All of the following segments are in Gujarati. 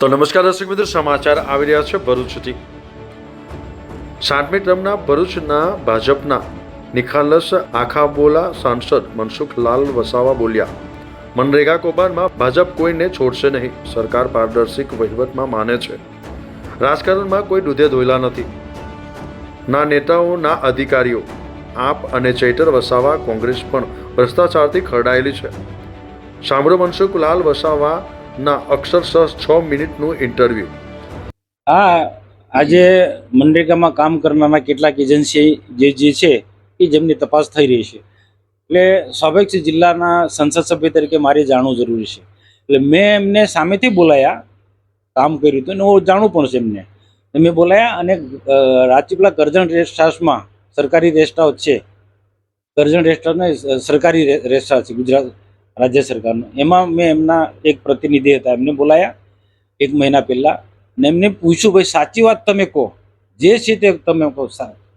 તો નમસ્કાર દર્શક મિત્રો, સમાચાર આવી રહ્યા છે ભરૂચથી સાતમી ટર્મના ભરૂચના ભાજપના નિખાલસ આખાબોલા સાંસદ મનસુખલાલ વસાવા બોલ્યા. મનરેગા કૌભાંડમાં ભાજપ કોઈને છોડશે નહીં, સરકાર પારદર્શિક વહીવટમાં માને છે. રાજકારણમાં કોઈ દૂધે ધોયેલા નથી. ના નેતાઓ, ના અધિકારીઓ, આપ અને ચૈતર વસાવા કોંગ્રેસ પણ ભ્રષ્ટાચારથી ખરડાયેલી છે. સાંભળો મનસુખલાલ વસાવાના અક્ષરશઃ છ મિનિટનું ઇન્ટરવ્યૂ હા આજે મનરેગામાં કામ કરનારા કેટલાક એજન્સી જે જે છે, એ જેમની તપાસ થઈ રહી છે. એટલે સ્વાભાવિક છે જિલ્લાના સંસદ સભ્ય તરીકે મારે જાણવું જરૂરી છે. એટલે મેં એમને સામેથી બોલાયા, કામ કર્યું હતું, અને હું જાણવું પણ છે એમને. મેં બોલાયા અને રાજપીપળા કરજણ રેસ્ટ હાઉસમાં સરકારી રેસ્ટ હાઉસ છે. કરજણ રેસ્ટ હાઉસ ને સરકારી રેસ્ટ હાઉસ છે, ગુજરાત રાજ્ય સરકારનું. એમાં મેં એમના એક પ્રતિનિધિ હતા, એમને બોલાયા એક મહિના પહેલાં ને એમને પૂછ્યું, ભાઈ, સાચી વાત તમે કહો. જે છે તે તમે કહો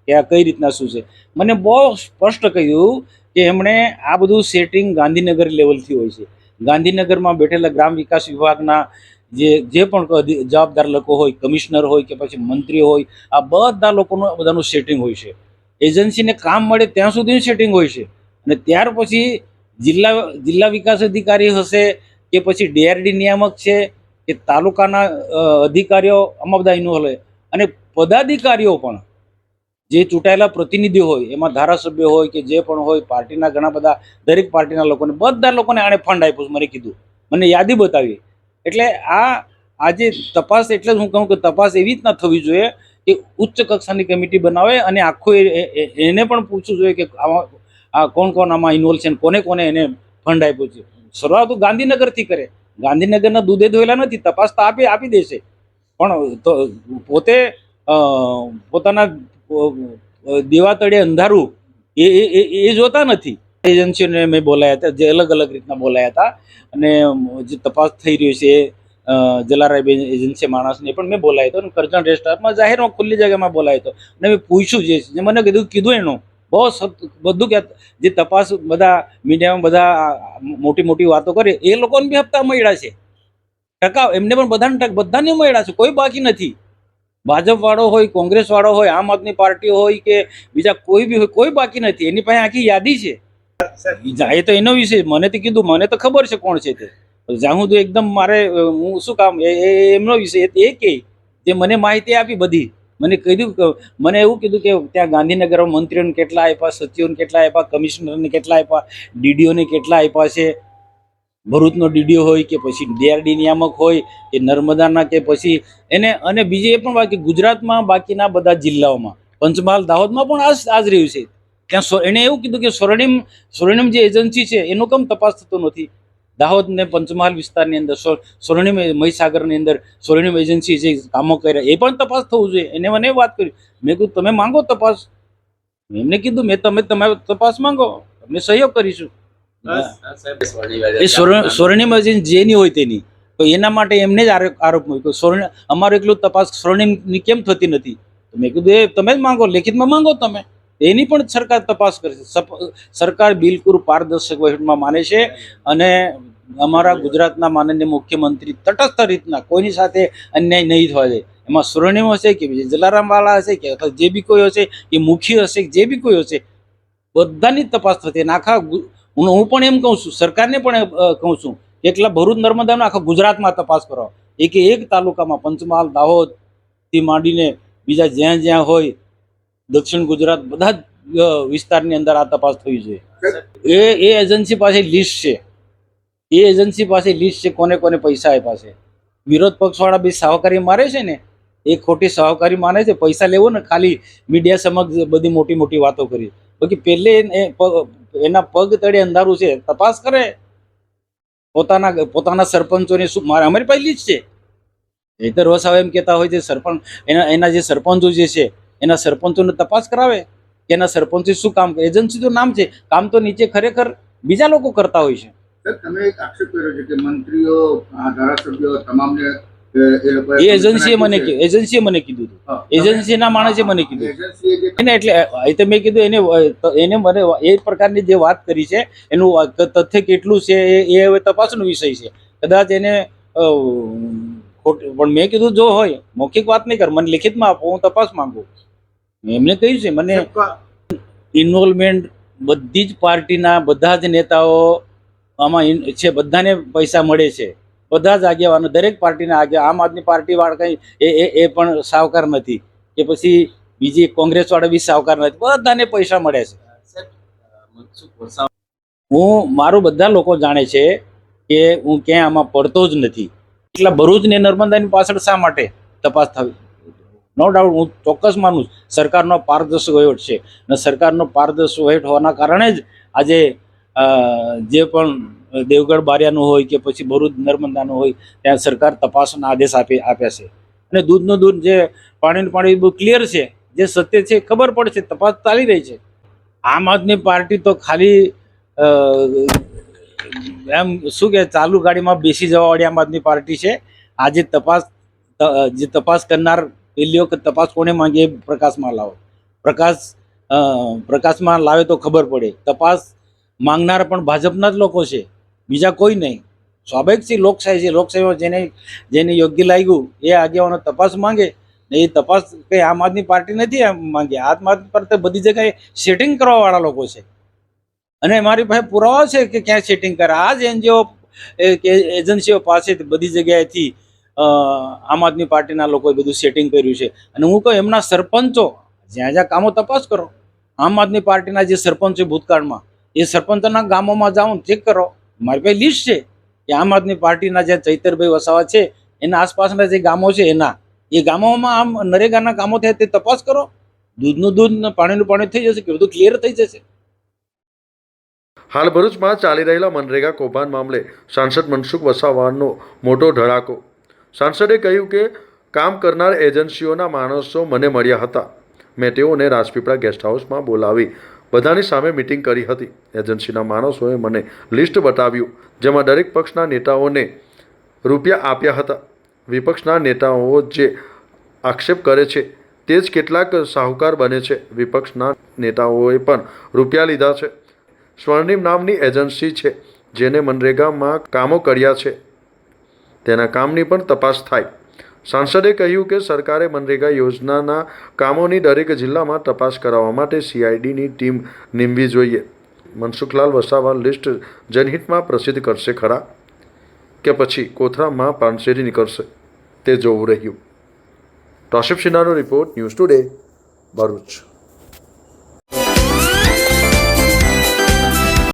કે આ કઈ રીતના શું છે? મને બહુ સ્પષ્ટ કહ્યું કે એમણે આ બધું સેટિંગ ગાંધીનગર લેવલથી હોય છે. ગાંધીનગરમાં બેઠેલા ગ્રામ વિકાસ વિભાગના જે જે પણ જવાબદાર લોકો હોય, કમિશનર હોય કે પછી મંત્રી હોય, આ બધા લોકોનું બધાનું સેટિંગ હોય છે. એજન્સીને કામ મળે ત્યાં સુધીનું સેટિંગ હોય છે. અને ત્યાર પછી જિલ્લા જિલ્લા વિકાસ અધિકારી હશે કે પછી ડીઆરડી નિયામક છે કે તાલુકાના અધિકારીઓ ઇન્વોલ્વ હોય. અને પદાધિકારીઓ પણ જે ચૂંટાયેલા પ્રતિનિધિઓ હોય, એમાં ધારાસભ્ય હોય કે જે પણ હોય, પાર્ટીના ઘણા બધા, દરેક પાર્ટીના લોકોને, બધા લોકોને આણે ફંડ આપ્યું મને કીધું. મને યાદી બતાવી. એટલે આ આજે તપાસ, એટલે જ હું કહું કે તપાસ એવી રીતના થવી જોઈએ કે ઉચ્ચ કક્ષાની કમિટી બનાવે અને આખું એને પણ પૂછવું જોઈએ કે આમાં આ કોણ કોણ આમાં ઇન્વોલ્વ છે કોને કોને એને ફંડ આપ્યું છે? શરૂઆત ગાંધીનગરથી કરે. ગાંધીનગરના દૂધે ધોયેલા નથી, તપાસ તો આપી આપી દેશે. પણ પોતે પોતાના દેવા તળે અંધારું, એ, એ- જોતા નથી. એજન્સીઓને મેં બોલાયા હતા, જે અલગ અલગ રીતના બોલાયા હતા. અને જે તપાસ થઈ રહી છે જલારાય એજન્સી માણસને પણ મેં બોલાયો હતો. અને કરજણ રેસ્ટોરન્ટમાં, જાહેરમાં, ખુલ્લી જગ્યામાં બોલાયો હતો. અને મેં પૂછ્યું જે. મને કીધું કીધું એનું. બહુ બધું કે જે તપાસ બધા મીડિયામાં બધા મોટી મોટી વાતો કરે એ લોકોને બી હપ્તા મળ્યા છે. ટકા એમને પણ બધાને ટક- બધાને મળ્યા છે કોઈ બાકી નથી. ભાજપવાળો હોય કોંગ્રેસવાળો હોય આમ આદમી પાર્ટી હોય કે બીજા કોઈ બી હોય કોઈ બાકી નથી. એની પાસે આખી યાદી છે. એ તો એનો વિશે મને તો કીધું મને તો ખબર છે કોણ છે તે. જાહું તો એકદમ મારે હું શું કામ એમનો વિષય એ કે જે મને માહિતી આપી બધી. મને કીધું મને એવું કીધું કે ત્યાં ગાંધીનગરમાં મંત્રીઓને કેટલા આપ્યા, સચિવોને કેટલા આપ્યા, કમિશનરને કેટલા આપ્યા, ડીડીઓને કેટલા આપ્યા છે? ભરૂચનો ડીડીઓ હોય કે પછી ડીઆરડી નિયામક હોય કે નર્મદાના કે પછી એને, અને બીજી એ પણ બાકી ગુજરાતમાં બાકીના બધા જિલ્લાઓમાં. પંચમહાલ દાહોદમાં પણ આ આ જ રહ્યું છે. ત્યાં એણે એવું કીધું કે સ્વર્ણિમ સ્વર્ણિમ જે એજન્સી છે, એનો કેમ તપાસ થતો નથી? દાહોદ ને પંચમહાલ વિસ્તારની અંદર એ- મહીસાગરની અંદર સ્વર્ણિમ એજન્સી જે કામો કર્યા એ પણ તપાસ થવું જોઈએ. એને મને વાત કરી. મેં કીધું તમે માંગો તપાસ. એમને કીધું મેં તમે તમારે તપાસ માંગો. અમે સહયોગ કરીશું. એ સ્વર્ણિમ એજન્સી જેની હોય તેની. તો એના માટે એમને જ આરોપ આરોપ મૂક્યો. સ્વર્ણ અમારું એટલું તપાસ સ્વર્ણિમની કેમ થતી નથી? મેં કીધું એ તમે જ માંગો લેખિતમાં માંગો તમે. એની પણ સરકાર તપાસ કરશે છે. સરકાર બિલકુલ પારદર્શક વહીવટમાં માને છે અને અમારા ગુજરાતના માનનીય મુખ્યમંત્રી તટસ્થ રીતના કોઈની સાથે અન્યાય નહીં થવા દે. એમાં સ્વર્ણિમ હશે કે બીજે જલારામ હશે કે અથવા જે બી કોઈ હશે કે મુખી હશે જે બી કોઈ હશે, બધાની તપાસ થતી અને આખા હું હું પણ એમ કહું છું, સરકારને પણ કહું છું એકલા ભરૂચ નર્મદા આખા ગુજરાતમાં તપાસ કરો. એક એક તાલુકામાં પંચમહાલ દાહોદથી માંડીને બીજા જ્યાં જ્યાં હોય દક્ષિણ ગુજરાત બધા જ વિસ્તારની અંદર આ તપાસ થવી જોઈએ. એ એ એજન્સી પાસે લિસ્ટ છે. એ એજન્સી પાસે લિસ્ટ છે કોને કોને પૈસા આપ્યા છે. વિરોધ પક્ષવાળા બી સહકારી મારે છે ને એ ખોટી સહકારી માને છે પૈસા લેવો ને ખાલી મીડિયા સમક્ષ બધી મોટી મોટી વાતો કરી. બાકી પહેલે એના પગ તળે અંધારું છે તપાસ કરે. પોતાના પોતાના સરપંચોને શું મારે અમારી પાસે લિસ્ટ છે. એ તો રોજ એમ કહેતા હોય છે સરપંચ એના એના જે સરપંચો જે છે એના સરપંચોને તપાસ કરાવે કે એના સરપંચે શું કામ એજન્સી તો નામ છે કામ તો નીચે ખરેખર બીજા લોકો કરતા હોય છે. તમે એક આક્ષેપ કર્યો છે કે મંત્રીઓ ધારાસભ્યો તમામને એ એજન્સીએ મને કી- એજન્સીએ મને કીધું એજન્સીના માણસે મને કીધું. એને એટલે તો મેં કીધું એને એને મને એ પ્રકારની જે વાત કરી છે એનું તથ્ય કેટલું છે એ એ હવે તપાસનો વિષય છે. કદાચ એને ખોટ પણ મેં કીધું જો હોય મૌખિક વાત નહીં કર મને લિખિતમાં આપો હું તપાસ માંગુ. એમને કહ્યું છે મને ઇન્વોલ્વમેન્ટ બધી જ પાર્ટીના બધા જ નેતાઓ આમાં છે બધાને પૈસા મળે છે. બધા જ આગેવાનો દરેક પાર્ટીના આગે આમ આદમી પાર્ટી વાળા કંઈ એ એ એ પણ સાવકાર નથી. કે પછી બીજી કોંગ્રેસ વાળા બી સાવકાર નથી. બધાને પૈસા મળે છે. હું મારું બધા લોકો જાણે છે કે હું ક્યાંય આમાં પડતો જ નથી. એટલા ભરૂચ ને નર્મદાની પાછળ શા માટે તપાસ થવી? નો ડાઉટ હું ચોક્કસ માનું. સરકારનો પારદર્શક વહીવટ છે. અને સરકારનો પારદર્શક વહીવટ હોવાના કારણે જ આજે જે પણ દેવગઢ બારિયાનું હોય કે પછી ભરૂચ નર્મદાનું હોય, ત્યાં સરકાર તપાસના આદેશ આપી, આપ્યા છે. અને દૂધનું દૂધ જે પાણીનું પાણી બહુ ક્લિયર છે. જે સત્ય છે ખબર પડશે તપાસ ચાલી રહી છે. આમ આદમી પાર્ટી તો ખાલી એમ શું કે ચાલુ ગાડીમાં બેસી જવાવાળી આમ આદમી પાર્ટી છે. આજે તપાસ જે તપાસ કરનાર પહેલી વખત તપાસ કોને માંગીએ પ્રકાશમાં લાવો. પ્રકાશ પ્રકાશમાં લાવે તો ખબર પડે. તપાસ માંગનાર પણ ભાજપના જ લોકો છે. બીજા કોઈ નહીં. સ્વાભાવિક છે, લોકશાહી છે. લોકશાહીમાં જેને જેને યોગ્ય લાગ્યું, એ આગેવાનો તપાસ માંગે. એ તપાસ કંઈ આમ આદમી પાર્ટી નથી માંગે. આમ આદમી પાર્ટી બધી જગ્યાએ સેટિંગ કરવા વાળા લોકો છે. અને મારી પાસે પુરાવા છે કે ક્યાં સેટિંગ કરે. આ જ એનજીઓ એજન્સીઓ પાસેથી બધી જગ્યાએથી આમ આદમી પાર્ટીના લોકોએ બધું સેટિંગ કર્યું છે. અને હું કહું, એમના સરપંચો જ્યાં જ્યાં કામો તપાસ કરો. આમ આદમી પાર્ટીના જે સરપંચ છે ભૂતકાળમાં, એ સરપંચના ગામોમાં જાઓ ચેક કરો. મારી પાસે લિસ્ટ છે કે આમ આદમી પાર્ટીના જે ચૈતરભાઈ વસાવા છે, એના આસપાસના જે ગામો છે, એના, એ ગામોમાં આમ નરેગાના કામો થયા તે તપાસ કરો. દૂધનું દૂધ પાણીનું પાણી થઈ જશે કે બધું ક્લિયર થઈ જશે? હાલ ભરૂચમાં ચાલી રહેલા મનરેગા કૌભાંડ મામલે સાંસદ મનસુખ વસાવાનો મોટો ધડાકો સાંસદે કહ્યું કે કામ કરનાર એજન્સીઓના માણસો મને મળ્યા હતા. મેં તેઓને રાજપીપળા ગેસ્ટ હાઉસમાં બોલાવી. બધાની સામે મિટિંગ કરી હતી. એજન્સીના માણસોએ મને લિસ્ટ બતાવ્યું, જેમાં દરેક પક્ષના નેતાઓને રૂપિયા આપ્યા હતા. વિપક્ષના નેતાઓ જે આક્ષેપ કરે છે, તે જ કેટલાક સાહુકાર બને છે. વિપક્ષના નેતાઓએ પણ રૂપિયા લીધા છે. સ્વર્ણિમ નામની એજન્સી છે, જેને મનરેગામાં કામો કર્યા છે. તેના કામની પણ તપાસ થાય. સાંસદે કહ્યું કે સરકારે મનરેગા યોજનાના કામોની દરેક જિલ્લામાં તપાસ કરાવવા માટે સીઆઈડીની ટીમ નીમવી જોઈએ. મનસુખલાલ વસાવા લિસ્ટ જનહિતમાં પ્રસિદ્ધ કરશે ખરા? કે પછી કોથરામાં પાનસેરી નીકળશે? તે જોવું રહ્યું. ટોશિપ સિન્હાનો રિપોર્ટ ન્યૂઝ ટુડે, ભરૂચ.